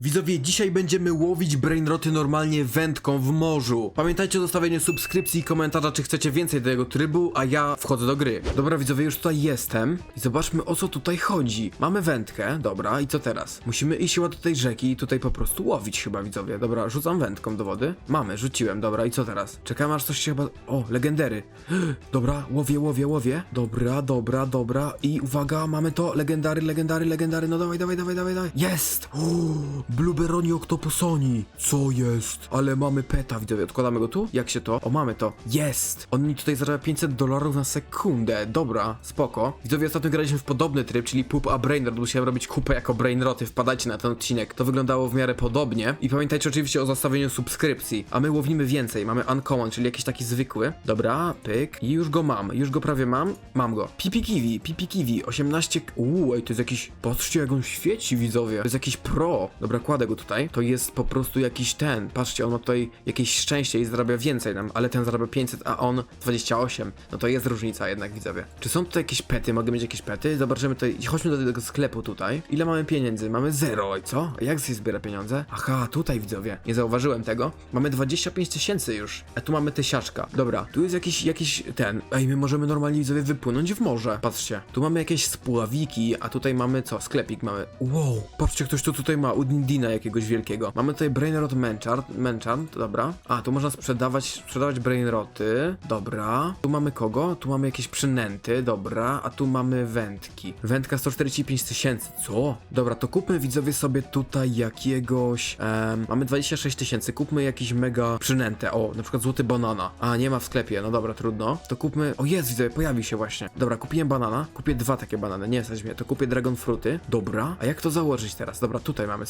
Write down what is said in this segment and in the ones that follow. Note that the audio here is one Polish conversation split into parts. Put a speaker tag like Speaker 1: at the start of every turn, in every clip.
Speaker 1: Widzowie, dzisiaj będziemy łowić brainroty normalnie wędką w morzu. Pamiętajcie o zostawieniu subskrypcji i komentarza, czy chcecie więcej tego trybu, a ja wchodzę do gry. Dobra, widzowie, już tutaj jestem i zobaczmy o co tutaj chodzi. Mamy wędkę, dobra, i co teraz? Musimy iść chyba do tej rzeki i tutaj po prostu łowić chyba, widzowie. Dobra, rzucam wędką do wody. Mamy, rzuciłem, dobra, i co teraz? Czekam aż coś się chyba... O, legendery. Dobra, łowię, łowię, łowię. Dobra, dobra, dobra. I uwaga, mamy to. Legendary, legendary, legendary. No dawaj, dawaj, dawaj, dawaj, dawaj. Jest! Blueberoni Octopusoni. Co jest? Ale mamy peta, widzowie. Odkładamy go tu? Jak się to? O, mamy to. Jest! On mi tutaj zarabia 500 dolarów na sekundę. Dobra, spoko. Widzowie, ostatnio graliśmy w podobny tryb, czyli Poop a Brainrot. Musiałem robić kupę jako Brainroty. Wpadajcie na ten odcinek. To wyglądało w miarę podobnie. I pamiętajcie oczywiście o zostawieniu subskrypcji. A my łowimy więcej. Mamy Uncommon, czyli jakiś taki zwykły. Dobra, pyk. I już go mam. Już go prawie mam. Mam go. Pipi Kiwi, Pipi Kiwi. 18... Uuu, ej, to jest jakiś... Patrzcie, jak on świeci, widzowie. To jest jakiś pro. Dobra, kładę go tutaj. To jest po prostu jakiś ten. Patrzcie, on ma tutaj jakieś szczęście i zarabia więcej nam, ale ten zarabia 500, a on 28. No to jest różnica jednak, widzowie. Czy są tutaj jakieś pety? Mogę mieć jakieś pety? Zobaczymy tutaj. Chodźmy do tego sklepu tutaj. Ile mamy pieniędzy? Mamy zero. I co? A jak się zbiera pieniądze? Aha, tutaj widzowie. Nie zauważyłem tego. Mamy 25 tysięcy już. A tu mamy tysiaczka. Dobra, tu jest jakiś, jakiś ten. Ej, my możemy normalnie widzowie wypłynąć w morze. Patrzcie. Tu mamy jakieś spławiki, a tutaj mamy co? Sklepik mamy. Wow, patrzcie, ktoś to tutaj ma. Udindina jakiegoś wielkiego. Mamy tutaj Brainrot Menchant. Menchant, dobra. A, tu można sprzedawać, sprzedawać Brainroty. Dobra. Tu mamy kogo? Tu mamy jakieś przynęty, dobra. A tu mamy wędki. Wędka 145 tysięcy. Co? Dobra, to kupmy widzowie sobie tutaj jakiegoś. em, mamy 26 tysięcy. Kupmy jakiś mega przynętę. O, na przykład złoty banana. A, nie ma w sklepie. No dobra, trudno. To kupmy. O, jest, widzowie, pojawi się właśnie. Dobra, kupiłem banana. Kupię dwa takie banany. Nie stać mnie. To kupię dragon fruity. Dobra. A jak to założyć teraz? Dobra, tutaj mamy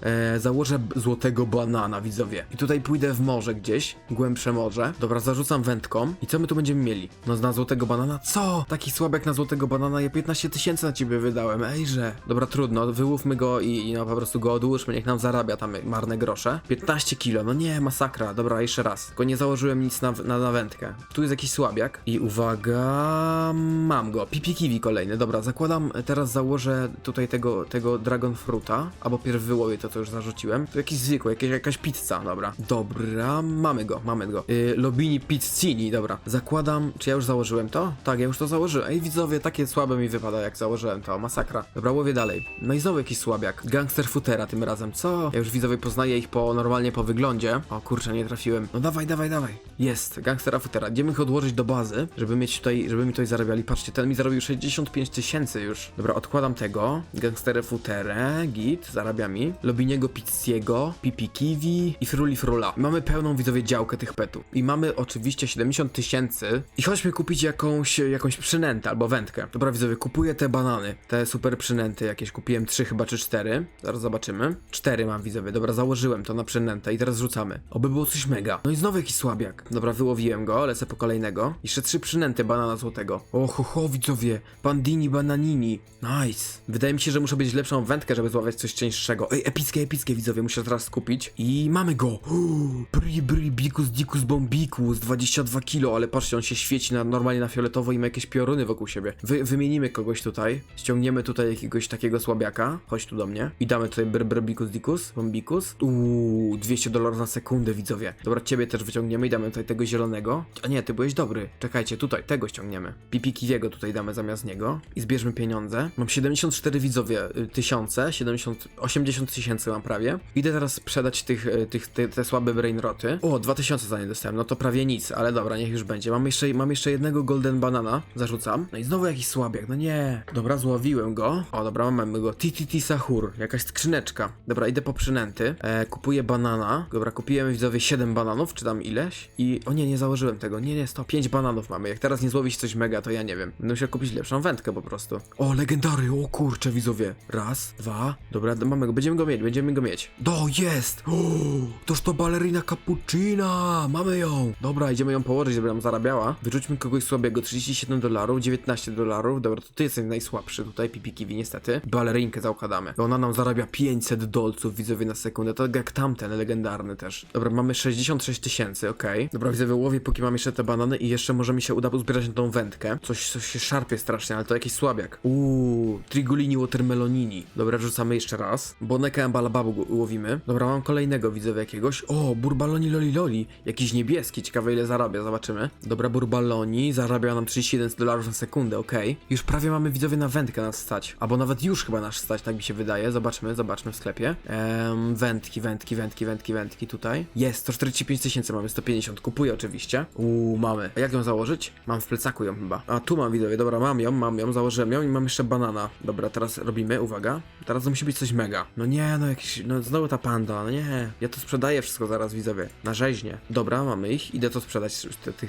Speaker 1: E, założę złotego banana, widzowie. I tutaj pójdę w morze gdzieś. Głębsze morze. Dobra, zarzucam wędką. I co my tu będziemy mieli? No, na złotego banana? Co? Taki słabek na złotego banana. Ja 15 tysięcy na ciebie wydałem. Ejże. Dobra, trudno. Wyłówmy go i, i no po prostu go odłóżmy. Niech nam zarabia tam marne grosze. 15 kilo. No nie, masakra. Dobra, jeszcze raz. Tylko nie założyłem nic na, na, na wędkę. Tu jest jakiś słabiak. I uwaga, mam go. Pipi kiwi kolejny. Dobra, zakładam, teraz założę tutaj tego, tego dragon fruta. Albo pierw wyłowię to, co już zarzuciłem. To jakiś zwykły, jakieś, jakaś pizza, dobra. Dobra, mamy go, mamy go. Yy, Lobini pizzini, dobra. Zakładam, czy ja już założyłem to? Tak, ja już to założyłem. Ej, widzowie, takie słabe mi wypada, jak założyłem to. Masakra. Dobra, łowię dalej. No i znowu jakiś słabiak. Gangster footera tym razem, co? Ja już widzowie poznaję ich po normalnie po wyglądzie. O kurczę, nie trafiłem. No dawaj, dawaj, dawaj. Jest, gangstera footera. Idziemy ich odłożyć do bazy, żeby mieć tutaj, żeby mi tutaj zarabiali. Patrzcie, ten mi zarobił 65 tysięcy już. Dobra, odkładam tego. Gangsterę futerę, git, zarabia mi. Lobiniego pizziego, pipi kiwi i fruli frula. Mamy pełną widzowie działkę tych petów. I mamy oczywiście 70 tysięcy. I chodźmy kupić jakąś, jakąś przynętę albo wędkę. Dobra, widzowie, kupuję te banany. Te super przynęty jakieś. Kupiłem 3 chyba czy 4. Zaraz zobaczymy. 4 mam widzowie. Dobra, założyłem to na przynętę i teraz rzucamy. Oby było coś mega. No i znowu jakiś słabiak. Dobra, wyłowiłem go, lecę po kolejnego. Jeszcze trzy przynęty banana złotego. O, ho, widzowie. Bandini bananini. Nice. Wydaje mi się, że muszę mieć lepszą wędkę, żeby zławiać coś cięższego. Ej, epickie, epickie, widzowie. Muszę teraz skupić. I mamy go. Uuu, Bri, bri, bikus, dikus, bombikus. 22 kilo, ale patrzcie, on się świeci na, normalnie na fioletowo i ma jakieś pioruny wokół siebie. Wy, wymienimy kogoś tutaj. Ściągniemy tutaj jakiegoś takiego słabiaka. Chodź tu do mnie. I damy tutaj br, br, bikus, dikus, bombikus. Uuu, 200 dolarów na sekundę, widzowie. Dobra, ciebie też wyciągniemy i damy tutaj tego zielonego. A nie, ty byłeś dobry. Czekajcie, tutaj, tego ściągniemy. Pipi Kiwiego tutaj damy zamiast niego. I zbierzmy pieniądze. Mam 74 widzowie, y, tysiące, 70, 80 tysięcy mam prawie. Idę teraz sprzedać tych, y, tych te, te słabe brainroty. O, 2000 za nie dostałem, no to prawie nic, ale dobra, niech już będzie. Mam jeszcze, mam jeszcze jednego golden banana, zarzucam. No i znowu jakiś słabiak, no nie. Dobra, złowiłem go. O, dobra, mamy go. TTT Sahur, jakaś skrzyneczka. Dobra, idę po przynęty. E, kupuję banana. Dobra, kupiłem widzowie 7 bananów, czy tam ileś. I, o nie, nie założyłem tego. Nie, nie, 105 bananów mamy. Jak teraz nie złowić coś mega, to ja nie wiem. Będę musiał kupić lepszą wędkę po prostu. O, legendary, o kurczę, widzowie. Raz, dwa. Dobra, mamy go, będziemy go mieć, będziemy go mieć. Do, jest! O, toż to balerina cappuccina! Mamy ją! Dobra, idziemy ją położyć, żeby nam zarabiała. Wyrzućmy kogoś słabego, 37 dolarów, 19 dolarów. Dobra, to ty jesteś najsłabszy tutaj, Pipi Kiwi, niestety. Balerinkę zaukładamy. Ona nam zarabia 500 dolców, widzowie, na sekundę. To jak tamten, legendarny też. Dobra, mamy 66 tysięcy, okej. Dobra, widzę, wyłowię, póki mam jeszcze te banany i jeszcze może mi się uda uzbierać na tą wędkę. Coś, coś się szarpie strasznie, ale to jakiś słabiak. Uuu, Trigolini Watermelonini. Dobra, rzucamy jeszcze raz, bo Boneka Balababu łowimy. Dobra, mam kolejnego widzowie jakiegoś. O, Burbaloni Loli Loli. Jakiś niebieski, ciekawe ile zarabia, zobaczymy. Dobra, Burbaloni zarabia nam 31 dolarów na sekundę, okej. Już prawie mamy widzowie na wędkę nas stać. Albo nawet już chyba nasz stać, tak mi się wydaje. Zobaczmy, zobaczmy w sklepie. Ehm, wędki, wędki, wędki, wędki, wędki tutaj. Jest, 145 tysięcy mamy, 150. Kupuję oczywiście. Uuu, mamy. A jak ją założyć? Mam w plecaku ją chyba. A tu mam widzowie, dobra, mam ją, mam ją, założyłem ją i mam jeszcze banana. Dobra, teraz robimy, uwaga. Teraz to musi być coś mega. No nie, no jakiś, no znowu ta panda, no nie. Ja to sprzedaję wszystko zaraz widzowie. Na rzeźnie. Dobra, mamy ich. Idę to sprzedać,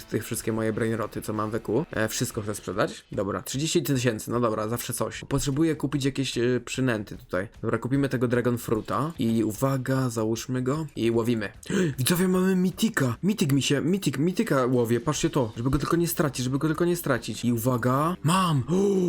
Speaker 1: tych, wszystkie moje brainroty, co mam w EQ. E, wszystko chcę sprzedać. Dobra, 30 tysięcy, no dobra, zawsze coś. Potrzebuję kupić jakieś e, przynęty tutaj. Dobra, kupimy tego Dragon Fruita i uwaga, załóżmy go i łowimy. Widzowie, mamy Mitika. Mitik mi się, Mitik, Mityka łowię, patrzcie to, żeby go tylko nie stracić, żeby go tylko nie stracić. I uwaga, mam!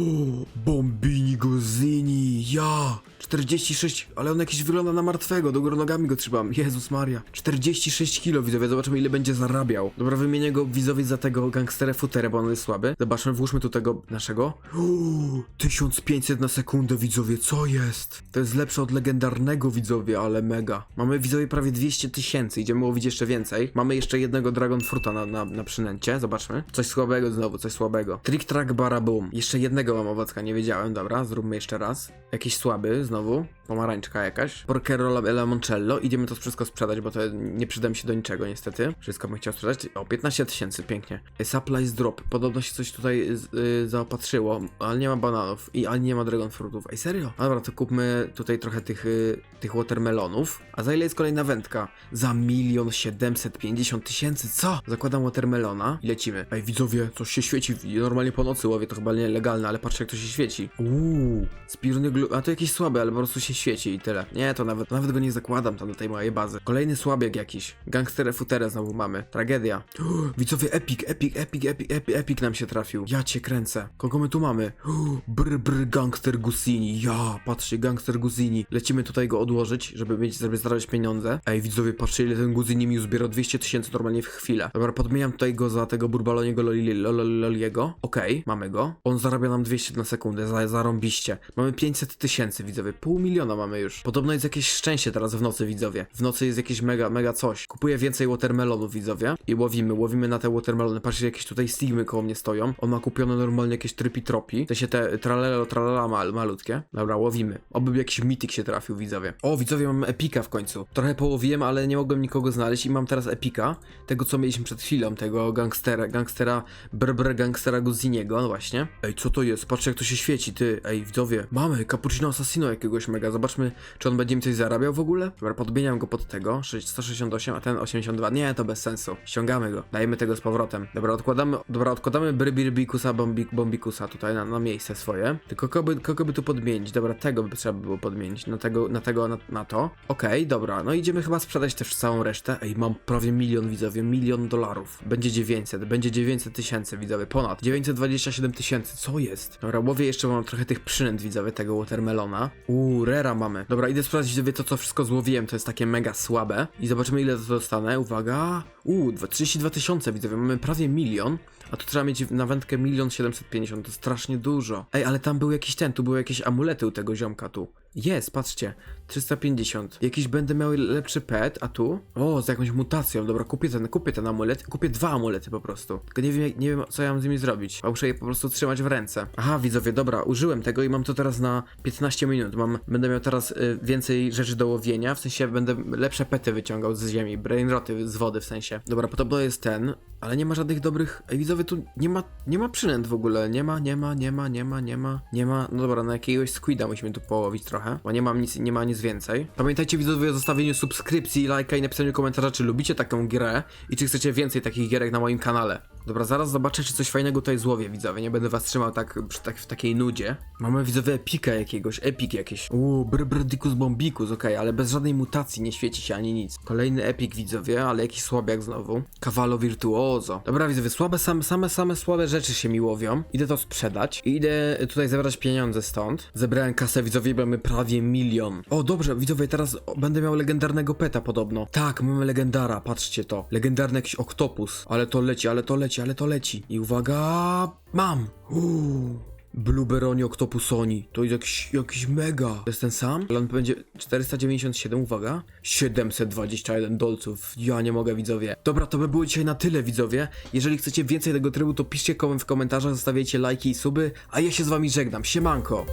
Speaker 1: Bombini Gozini, ja! 46, ale on jakiś wygląda na martwego, do góry nogami go trzymam. Jezus Maria. 46 kilo widzowie, zobaczymy ile będzie zarabiał. Dobra, wymienię go widzowie za tego gangstera futerę, bo on jest słaby. Zobaczmy, włóżmy tu tego naszego. Uuu, 1500 na sekundę widzowie, co jest? To jest lepsze od legendarnego widzowie, ale mega. Mamy widzowie prawie 200 tysięcy, idziemy łowić jeszcze więcej. Mamy jeszcze jednego Dragon Fruita na, na, na przynęcie, zobaczmy. Coś słabego znowu, coś słabego. Trick Track Barabum. Jeszcze jednego mam owocka, nie wiedziałem, dobra, zróbmy jeszcze raz. Jakiś słaby znowu, novo. Pomarańczka jakaś. Porcero Limoncello, idziemy to wszystko sprzedać, bo to nie przyda mi się do niczego niestety. Wszystko bym chciał sprzedać. O, 15 tysięcy, pięknie. Supplies Drop, podobno się coś tutaj z- y, zaopatrzyło, ale nie ma bananów i ani nie ma Dragon Fruitów. Ej, serio? Dobra, to kupmy tutaj trochę tych, y, tych watermelonów. A za ile jest kolejna wędka? Za milion siedemset pięćdziesiąt tysięcy, co? Zakładam watermelona i lecimy. Ej, widzowie, coś się świeci. Normalnie po nocy łowię, to chyba nielegalne, ale patrzcie jak to się świeci. Uuu, spirny glu... A to jakieś słabe, ale po prostu się świeci i tyle. Nie, to nawet, nawet go nie zakładam tam do tej mojej bazy. Kolejny słabiek jakiś. Gangsterę futerę znowu mamy. Tragedia. Widzowie, epic, epic, epic, epic, epic, epic nam się trafił. Ja cię kręcę. Kogo my tu mamy? Brr, brr, gangster Gusini. Ja, patrzcie, gangster Gusini. Lecimy tutaj go odłożyć, żeby mieć, żeby zarabiać pieniądze. Ej, widzowie, patrzcie, ile ten Gusini mi uzbierał 200 tysięcy normalnie w chwilę. Dobra, podmieniam tutaj go za tego burbaloniego loli- loli- loliego. Okej, mamy go. On zarabia nam 200 na sekundę, za, zarąbiście. Mamy 500 tysięcy, widzowie. Pół miliona mamy już. Podobno jest jakieś szczęście teraz w nocy, widzowie. W nocy jest jakieś mega, mega coś. Kupuję więcej watermelonów, widzowie. I łowimy, łowimy na te watermelony. Patrzcie, jakieś tutaj stigmy koło mnie stoją. On ma kupione normalnie jakieś trypi tropi. To się te tralelo, tralala mal, malutkie. Dobra, łowimy. Oby jakiś mitik się trafił, widzowie. O, widzowie, mam epika w końcu. Trochę połowiłem, ale nie mogłem nikogo znaleźć i mam teraz epika. Tego, co mieliśmy przed chwilą, tego gangstera, gangstera, brr, gangstera Guziniego, no właśnie. Ej, co to jest? Patrzcie, jak to się świeci, ty. Ej, widzowie, mamy Cappuccino Assassino jakiegoś mega. Zobaczmy, czy on będzie mi coś zarabiał w ogóle. Dobra, podmieniam go pod tego. 6- 168, a ten 82. Nie, to bez sensu. Ściągamy go. Dajemy tego z powrotem. Dobra, odkładamy, dobra, odkładamy Brybirbikusa, Bombi, Bombikusa tutaj na, na miejsce swoje. Tylko kogo by, kogo by tu podmienić? Dobra, tego by trzeba było podmienić. Na tego, na tego, na, na to. Okej, dobra, no idziemy chyba sprzedać też całą resztę. Ej, mam prawie milion widzowie, milion dolarów. Będzie 900, będzie 900 tysięcy widzowie, ponad. 927 tysięcy, co jest? Dobra, łowię jeszcze, mam trochę tych przynęt widzowie, tego watermelona. Uuu, rera mamy. Dobra, idę sprawdzić widzowie to, co wszystko złowiłem, to jest takie mega słabe. I zobaczymy ile dostanę, uwaga. Uuu, dwa- 32 tysiące widzowie, mamy prawie milion. A tu trzeba mieć na wędkę milion 750, to strasznie dużo. Ej, ale tam był jakiś ten, tu były jakieś amulety u tego ziomka tu. Jest, patrzcie, 350. Jakiś będę miał lepszy pet, a tu? O, z jakąś mutacją. Dobra, kupię ten, kupię ten amulet. Kupię dwa amulety po prostu. Tylko nie wiem, nie wiem co ja mam z nimi zrobić. A muszę je po prostu trzymać w ręce. Aha, widzowie, dobra, użyłem tego i mam to teraz na 15 minut. Mam, będę miał teraz y, więcej rzeczy do łowienia, w sensie będę lepsze pety wyciągał z ziemi, brainroty z wody w sensie. Dobra, podobno jest ten, ale nie ma żadnych dobrych... Ej, widzowie, tu nie ma, nie ma przynęt w ogóle. Nie ma, nie ma, nie ma, nie ma, nie ma, nie ma. No dobra, na jakiegoś squida musimy tu połowić trochę, bo nie mam nic, nie ma nic więcej. Pamiętajcie widzowie o zostawieniu subskrypcji, lajka i napisaniu komentarza, czy lubicie taką grę i czy chcecie więcej takich gierek na moim kanale. Dobra, zaraz zobaczę, czy coś fajnego tutaj złowię, widzowie. Nie będę was trzymał tak, tak w takiej nudzie. Mamy widzowie epika jakiegoś, epik jakieś. Uuu, brbrdikus bombikus, okej, ale bez żadnej mutacji, nie świeci się ani nic. Kolejny epik, widzowie, ale jakiś słabiak znowu. Cavallo virtuoso. Dobra, widzowie, słabe, same, same, same słabe rzeczy się mi łowią. Idę to sprzedać idę tutaj zebrać pieniądze stąd. Zebrałem kasę, widzowie, mamy prawie milion. O, dobrze, widzowie, teraz będę miał legendarnego peta podobno. Tak, mamy legendara, patrzcie to. Legendarny jakiś oktopus. Ale to leci, ale to leci, ale to leci. I uwaga, mam. Uuu. Blueberoni Octopusoni. To jest jakiś, jakiś mega. To jest ten sam? Plan będzie 497, uwaga. 721 dolców. Ja nie mogę, widzowie. Dobra, to by było dzisiaj na tyle, widzowie. Jeżeli chcecie więcej tego trybu, to piszcie w komentarzach, zostawiajcie lajki i suby, a ja się z wami żegnam. Siemanko.